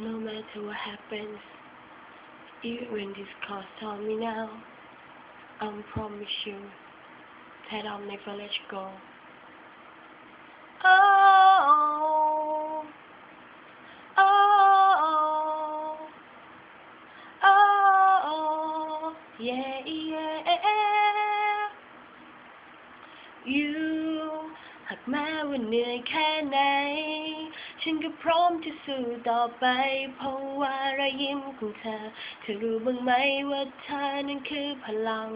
No matter what happens, even when this cost on me now, I promise you that I'll never let you go. Oh, oh, oh, yeah, yeah. You หากแม้ว่าเหนื่อยแค่ไหน ฉันก็พร้อมที่สู้ต่อไป เพราะว่ารอยยิ้มของเธอ เธอรู้บ้างไหมว่าเธอนั้นคือพลัง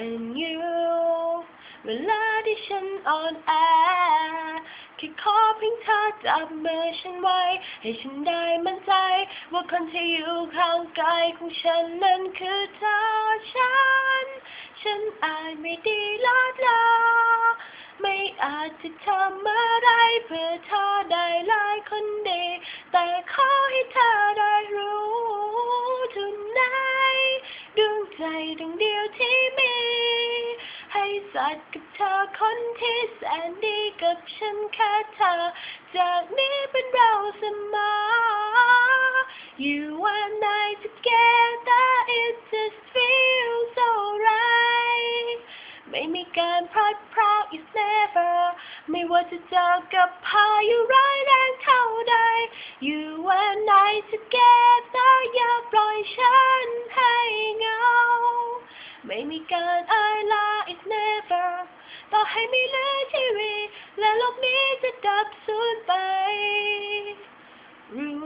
and you เวลาที่ฉันอ่อนแอแค่ขอเพียงเธอจับมือฉันไว้ ให้ฉันได้มั่นใจ ว่าคนที่อยู่ข้างกายของฉันนั้นคือเธอฉัน ฉันอาจไม่ดีลาดลาไม่ อาจจะทำอะไรเพื่อเธอได้หลายคนดี แต่ขอให้เธอได้รู้ทุนไหนดวงใจดวงเดียวที่มี ให้สัตว์กับเธอคนที่แสนดีกับฉันแค่เธอ จากนี้เป็นเราเสมอ You and I together ว่าจะเจอกับพายุร้ายแรงเท่าใด You and I together อย่าปล่อยฉันให้เหงา ไม่มีการอายลา is never ต่อให้ม่เหลือชีวิตและโลกนี้จะดับสูญไป รู้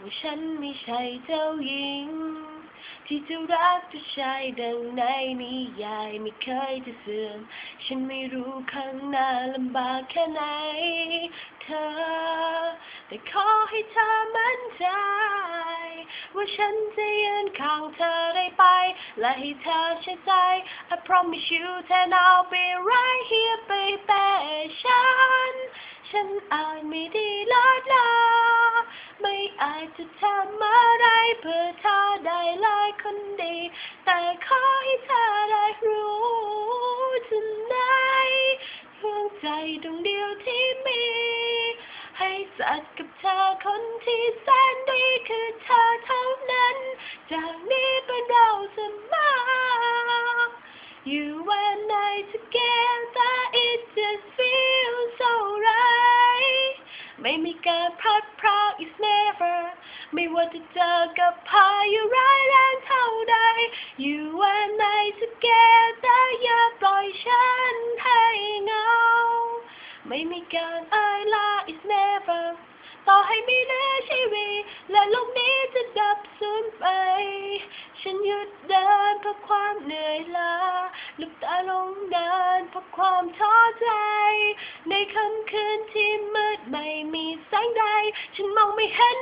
ว่าฉันไม่ใช่เจ้าหญิง ที่จะรักจะชายดังในนิยายไม่เคยจะเสื่อม ฉันไม่รู้ข้างหน้าลำบากแค่ไหนเธอ แต่ขอให้เธอมั่นใจ ว่าฉันจะยืนข้างเธอได้ไป และให้เธอเชื่อใจ I promise you that I'll be right here baby ฉัน ฉันอาจไม่ดีลาดลาไม่อาจจะทำอะไรเพื่อเธอได้ล คนดี แต่ขอให้เธอได้รู้จะไหนดวงใจดวงเดียวที่มี ให้สัตว์กับเธอคนที่แสนดีคือเธอเท่านั้น จากนี้เป็นเราเสมอ You and I together it just feels so right ไม่มีการพลัด ไม่ว่าจะเจอกับพายุร้ายแรงเท่าใด You and I together อย่าปล่อยฉันให้เหงา ไม่มีการอายลา is never ต่อให้ไม่เหลือชีวิตและโลกนี้จะดับสูญไป ฉันหยุดเดินเพราะความเหนื่อยล้าลุกตาลงเดินเพราะความท้อใจ ในค่ำคืนที่มืดไม่มีแสงใด ฉันมองไม่เห็น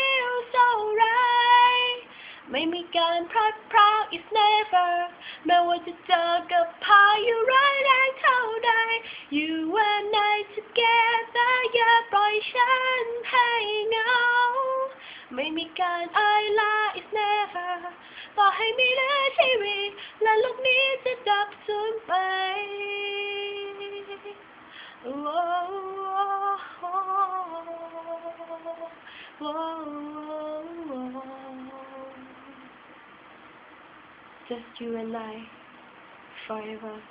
ไม่มีการพลัดพราก is never แม้ว่าจะเจอกับพายุร้ายแรงเท่าใด You and I together อย่าปล่อยฉันให้เหงา ไม่มีการอายลา is never ต่อให้ไม่เหลือชีวิต และโลกนี้จะดับสูญไป Just you and I, forever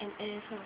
and ever.